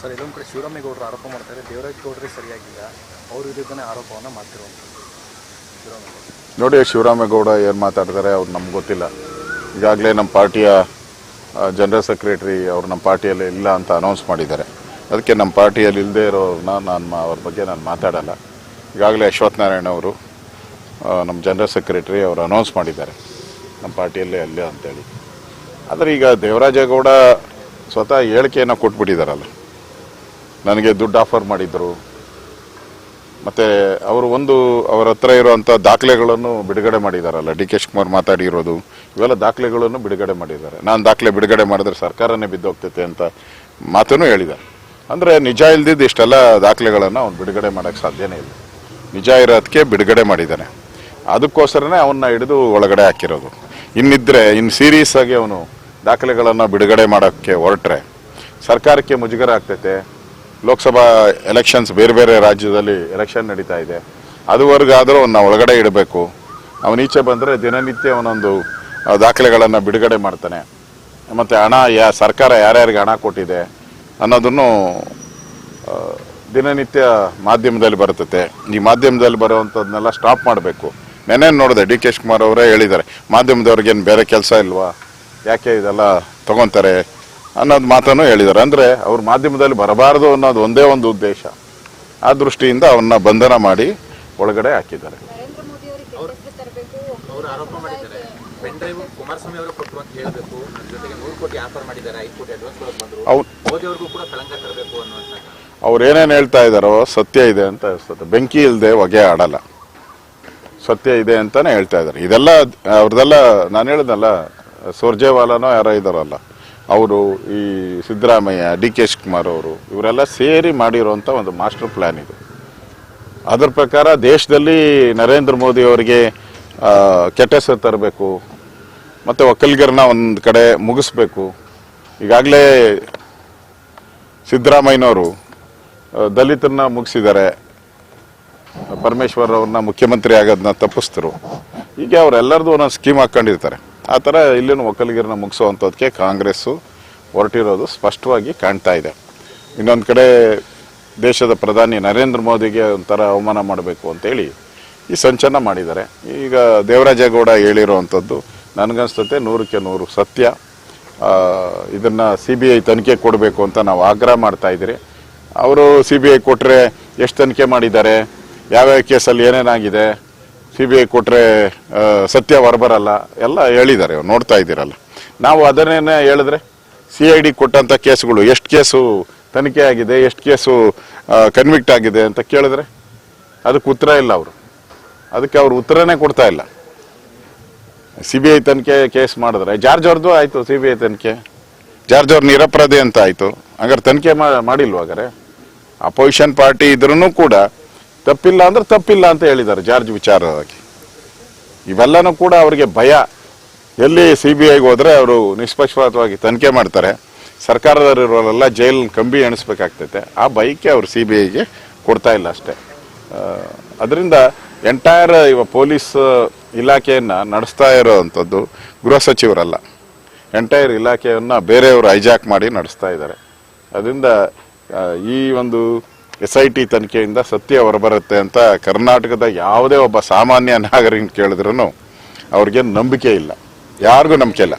Sir, ಇದೊಂದು ಕಡೆ ಶಿವರಾಮೇಗೌಡರು ಆರೋಪ ಮಾಡ್ತಾರೆ. ದೇವರಾಜ್ ಗೌಡರೇ ಸರಿಯಾಗಿಲ್ಲ. ಅವ್ರ ವಿರುದ್ಧನೇ ಆರೋಪವನ್ನು ಮಾಡ್ತಿರುವಂಥದ್ದು ನೋಡಿ, ಶಿವರಾಮೇಗೌಡ ಏನು ಮಾತಾಡ್ತಾರೆ ಅವ್ರು ನಮ್ಗೆ ಗೊತ್ತಿಲ್ಲ. ಈಗಾಗಲೇ ನಮ್ಮ ಪಾರ್ಟಿಯ ಜನರಲ್ ಸೆಕ್ರೆಟರಿ ಅವ್ರು ನಮ್ಮ ಪಾರ್ಟಿಯಲ್ಲಿ ಇಲ್ಲ ಅಂತ ಅನೌನ್ಸ್ ಮಾಡಿದ್ದಾರೆ. ಅದಕ್ಕೆ ನಮ್ಮ ಪಾರ್ಟಿಯಲ್ಲಿ ಇಲ್ಲದೆ ಇರೋರನ್ನ ನಾನು ಅವ್ರ ಬಗ್ಗೆ ನಾನು ಮಾತಾಡಲ್ಲ. ಈಗಾಗಲೇ ಅಶ್ವಥ್ ನಾರಾಯಣ ಅವರು ನಮ್ಮ ಜನರಲ್ ಸೆಕ್ರೆಟರಿ ಅವರು ಅನೌನ್ಸ್ ಮಾಡಿದ್ದಾರೆ. ನಮ್ಮ ಪಾರ್ಟಿಯಲ್ಲೇ ಅಲ್ಲೇ ಅಂತೇಳಿ. ಆದರೆ ಈಗ ದೇವರಾಜೇಗೌಡ ಸ್ವತಃ ಹೇಳಿಕೆಯನ್ನು ಕೊಟ್ಬಿಟ್ಟಿದ್ದಾರಲ್ಲ ನನಗೆ ದುಡ್ಡು ಆಫರ್ ಮಾಡಿದ್ರು. ಮತ್ತು ಅವರು ಒಂದು ಅವರ ಹತ್ರ ಇರುವಂಥ ದಾಖಲೆಗಳನ್ನು ಬಿಡುಗಡೆ ಮಾಡಿದಾರಲ್ಲ, ಡಿ ಕೆ ಶಿವಕುಮಾರ್ ಮಾತಾಡಿರೋದು, ಇವೆಲ್ಲ ದಾಖಲೆಗಳನ್ನು ಬಿಡುಗಡೆ ಮಾಡಿದ್ದಾರೆ. ನಾನು ದಾಖಲೆ ಬಿಡುಗಡೆ ಮಾಡಿದ್ರೆ ಸರ್ಕಾರನೇ ಬಿದ್ದೋಗ್ತೈತೆ ಅಂತ ಮಾತನ್ನು ಹೇಳಿದ್ದಾರೆ. ಅಂದರೆ ನಿಜ ಇಲ್ದಿದ್ದು ಇಷ್ಟೆಲ್ಲ ದಾಖಲೆಗಳನ್ನು ಅವ್ನು ಬಿಡುಗಡೆ ಮಾಡೋಕ್ಕೆ ಸಾಧ್ಯನೇ ಇಲ್ಲ. ನಿಜ ಇರೋದಕ್ಕೆ ಬಿಡುಗಡೆ ಮಾಡಿದ್ದಾನೆ. ಅದಕ್ಕೋಸ್ಕರನೇ ಅವನ್ನ ಹಿಡಿದು ಒಳಗಡೆ ಹಾಕಿರೋದು. ಇನ್ನಿದ್ರೆ ಇನ್ನು ಸೀರಿಯಸ್ ಆಗಿ ಅವನು ದಾಖಲೆಗಳನ್ನು ಬಿಡುಗಡೆ ಮಾಡೋಕ್ಕೆ ಹೊರಟ್ರೆ ಸರ್ಕಾರಕ್ಕೆ ಮುಜುಗರ ಆಗ್ತೈತೆ. ಲೋಕಸಭಾ ಎಲೆಕ್ಷನ್ಸ್ ಬೇರೆ ಬೇರೆ ರಾಜ್ಯದಲ್ಲಿ ಎಲೆಕ್ಷನ್ ನಡೀತಾ ಇದೆ. ಅದುವರೆಗಾದರೂ ಅವನ್ನ ಒಳಗಡೆ ಇಡಬೇಕು. ಅವನ ಈಚೆ ಬಂದರೆ ದಿನನಿತ್ಯ ಅವನೊಂದು ದಾಖಲೆಗಳನ್ನು ಬಿಡುಗಡೆ ಮಾಡ್ತಾನೆ. ಮತ್ತು ಹಣ, ಯಾ, ಸರ್ಕಾರ ಯಾರ್ಯಾರಿಗೆ ಹಣ ಕೊಟ್ಟಿದೆ ಅನ್ನೋದನ್ನು ದಿನನಿತ್ಯ ಮಾಧ್ಯಮದಲ್ಲಿ ಬರ್ತತೆ ಈ ಮಾಧ್ಯಮದಲ್ಲಿ ಬರುವಂಥದ್ದನ್ನೆಲ್ಲ ಸ್ಟಾಪ್ ಮಾಡಬೇಕು. ನೆನ್ನೆ ನೋಡಿದೆ, ಡಿ ಕೆ ಶಿವಕುಮಾರ್ ಅವರೇ ಹೇಳಿದ್ದಾರೆ, ಮಾಧ್ಯಮದವ್ರಿಗೇನು ಬೇರೆ ಕೆಲಸ ಇಲ್ವಾ? ಯಾಕೆ ಇದೆಲ್ಲ ತಗೊತಾರೆ? ಅನ್ನೋದು ಮಾತನ್ನು ಹೇಳಿದ್ದಾರೆ. ಅಂದರೆ ಅವ್ರ ಮಾಧ್ಯಮದಲ್ಲಿ ಬರಬಾರದು ಅನ್ನೋದು ಒಂದೇ ಒಂದು ಉದ್ದೇಶ. ಆ ದೃಷ್ಟಿಯಿಂದ ಅವನ್ನ ಬಂಧನ ಮಾಡಿ ಒಳಗಡೆ ಹಾಕಿದ್ದಾರೆ. ನರೇಂದ್ರ ಮೋದಿ ಅವರಿಗೆ ಕೆಟ್ಟದ್ದು ಅವರು ಆರೋಪ ಮಾಡಿದ್ದಾರೆ. ಪೆನ್ ಡ್ರೈವ್ ಕುಮಾರಸ್ವಾಮಿ ಅವರು ಅಂತ ಹೇಳಬೇಕು. ಜೊತೆಗೆ ನೂರು ಕೋಟಿ ಆಫರ್ ಮಾಡಿದ್ದಾರೆ. ಐದು ಕೋಟಿ ಅಡ್ವಾನ್ಸ್ ಕೊಡೋಕೆ ಬಂದರು. ಅವ್ರು ಕೂಡ ಕಳಂಕ ತರಬೇಕು ಅನ್ನುವಂಥ ಅವ್ರು ಏನೇನು ಹೇಳ್ತಾ ಇದ್ದಾರೋ ಸತ್ಯ ಇದೆ ಅಂತ ಅನಿಸ್ತದೆ ಬೆಂಕಿ ಇಲ್ಲದೆ ಹೊಗೆ ಆಡಲ್ಲ. ಸತ್ಯ ಇದೆ ಅಂತಾನೆ ಹೇಳ್ತಾ ಇದ್ದಾರೆ. ಇದೆಲ್ಲ ಅವ್ರದೆಲ್ಲ ನಾನು ಹೇಳಿದ್ನಲ್ಲ ಸೋರ್ಜೇವಾಲನೋ ಯಾರೋ ಇದ್ದಾರಲ್ಲ. ಅವರು ಈ ಸಿದ್ದರಾಮಯ್ಯ, ಡಿ ಕೆ ಶಿವಕುಮಾರ್ ಅವರು, ಇವರೆಲ್ಲ ಸೇರಿ ಮಾಡಿರುವಂಥ ಒಂದು ಮಾಸ್ಟರ್ ಪ್ಲ್ಯಾನ್ ಇದು. ಅದರ ಪ್ರಕಾರ ದೇಶದಲ್ಲಿ ನರೇಂದ್ರ ಮೋದಿ ಅವರಿಗೆ ಕೆಟ್ಟ ಹೆಸರು ತರಬೇಕು, ಮತ್ತು ಒಕ್ಕಲಿಗರನ್ನ ಒಂದು ಕಡೆ ಮುಗಿಸ್ಬೇಕು. ಈಗಾಗಲೇ ಸಿದ್ದರಾಮಯ್ಯನವರು ದಲಿತರನ್ನ ಮುಗಿಸಿದ್ದಾರೆ. ಪರಮೇಶ್ವರ್ ಅವ್ರನ್ನ ಮುಖ್ಯಮಂತ್ರಿ ಆಗೋದನ್ನ ತಪ್ಪಿಸ್ತರು. ಹೀಗೆ ಅವರೆಲ್ಲರದು ಒಂದೊಂದು ಸ್ಕೀಮ್ ಹಾಕೊಂಡಿರ್ತಾರೆ. ಆ ಥರ ಇಲ್ಲಿನ ಒಕ್ಕಲಿಗರನ್ನ ಮುಗಿಸುವಂಥದ್ದಕ್ಕೆ ಕಾಂಗ್ರೆಸ್ಸು ಹೊರಟಿರೋದು ಸ್ಪಷ್ಟವಾಗಿ ಕಾಣ್ತಾ ಇದೆ. ಇನ್ನೊಂದು ಕಡೆ ದೇಶದ ಪ್ರಧಾನಿ ನರೇಂದ್ರ ಮೋದಿಗೆ ಒಂಥರ ಅವಮಾನ ಮಾಡಬೇಕು ಅಂತೇಳಿ ಈ ಸಂಚನ ಮಾಡಿದ್ದಾರೆ. ಈಗ ದೇವರಾಜೇಗೌಡ ಹೇಳಿರುವಂಥದ್ದು, ನನಗನ್ಸ್ತತೆ ನೂರಕ್ಕೆ ನೂರು ಸತ್ಯ. ಇದನ್ನು ಸಿ ಬಿ ಐ ತನಿಖೆ ಕೊಡಬೇಕು ಅಂತ ನಾವು ಆಗ್ರಹ ಮಾಡ್ತಾ ಇದ್ದೀರಿ. ಅವರು ಸಿ ಬಿ ಐ ಕೊಟ್ಟರೆ ಎಷ್ಟು ತನಿಖೆ ಮಾಡಿದ್ದಾರೆ? ಯಾವ್ಯಾವ ಕೇಸಲ್ಲಿ ಏನೇನಾಗಿದೆ? ಸಿ ಬಿ ಐ ಕೊಟ್ಟರೆ ಸತ್ಯ ಹೊರಬರಲ್ಲ ಎಲ್ಲ ಹೇಳಿದ್ದಾರೆ, ನೋಡ್ತಾ ಇದ್ದೀರಲ್ಲ. ನಾವು ಅದನ್ನೇ ಹೇಳಿದ್ರೆ ಸಿ ಐ ಡಿ ಕೊಟ್ಟಂಥ ಕೇಸುಗಳು, ಎಷ್ಟು ಕೇಸು ತನಿಖೆ ಆಗಿದೆ, ಎಷ್ಟು ಕೇಸು ಕನ್ವಿಕ್ಟ್ ಆಗಿದೆ ಅಂತ ಕೇಳಿದ್ರೆ, ಅದಕ್ಕೆ ಉತ್ತರ ಇಲ್ಲ ಅವರು. ಅದಕ್ಕೆ ಅವ್ರು ಉತ್ತರನೇ ಕೊಡ್ತಾ ಇಲ್ಲ. ಸಿ ಬಿ ಐ ತನಿಖೆ ಕೇಸ್ ಮಾಡಿದ್ರೆ, ಜಾರ್ಜ್ ಅವ್ರದ್ದು ಆಯಿತು ಸಿ ಬಿ ಐ ತನಿಖೆ. ಜಾರ್ಜ್ ಅವ್ರ ನಿರಪರಾಧಿ ಅಂತ ಆಯಿತು. ಹಂಗಾರೆ ತನಿಖೆ ಮಾ- ಮಾಡಿಲ್ವ ಹಾಗಾರೆ? ಅಪೋಸಿಷನ್ ಪಾರ್ಟಿ ಇದ್ರೂ ಕೂಡ ತಪ್ಪಿಲ್ಲ ಅಂದ್ರೆ ತಪ್ಪಿಲ್ಲ ಅಂತ ಹೇಳಿದ್ದಾರೆ ಜಾರ್ಜ್ ವಿಚಾರವಾಗಿ. ಇವೆಲ್ಲನೂ ಕೂಡ ಅವರಿಗೆ ಭಯ. ಎಲ್ಲಿ ಸಿ ಬಿ ಐಗೆ ಹೋದರೆ ಅವರು ನಿಷ್ಪಕ್ಷಪಾತವಾಗಿ ತನಿಖೆ ಮಾಡ್ತಾರೆ. ಸರ್ಕಾರದಲ್ಲಿರೋರೆಲ್ಲ ಜೈಲ್ ಕಂಬಿ ಎಣಿಸ್ಬೇಕಾಗ್ತೈತೆ. ಆ ಬೈಕೆ ಅವರು ಸಿ ಬಿ ಐಗೆ ಕೊಡ್ತಾ ಇಲ್ಲ ಅಷ್ಟೇ. ಅದರಿಂದ ಎಂಟೈರ್ ಇವ ಪೊಲೀಸ್ ಇಲಾಖೆಯನ್ನು ನಡೆಸ್ತಾ ಇರೋವಂಥದ್ದು ಗೃಹ ಸಚಿವರಲ್ಲ. ಎಂಟೈರ್ ಇಲಾಖೆಯನ್ನು ಬೇರೆಯವರು ಹೈಜಾಕ್ ಮಾಡಿ ನಡೆಸ್ತಾ ಇದ್ದಾರೆ. ಅದರಿಂದ ಈ ಒಂದು ಎಸ್ ಐ ಟಿ ತನಿಖೆಯಿಂದ ಸತ್ಯ ಹೊರಬರುತ್ತೆ ಅಂತ ಕರ್ನಾಟಕದ ಯಾವುದೇ ಒಬ್ಬ ಸಾಮಾನ್ಯ ನಾಗರಿಕ ಕೇಳಿದ್ರು ಅವ್ರಿಗೆ ನಂಬಿಕೆ ಇಲ್ಲ. ಯಾರಿಗೂ ನಂಬಿಕೆ ಇಲ್ಲ.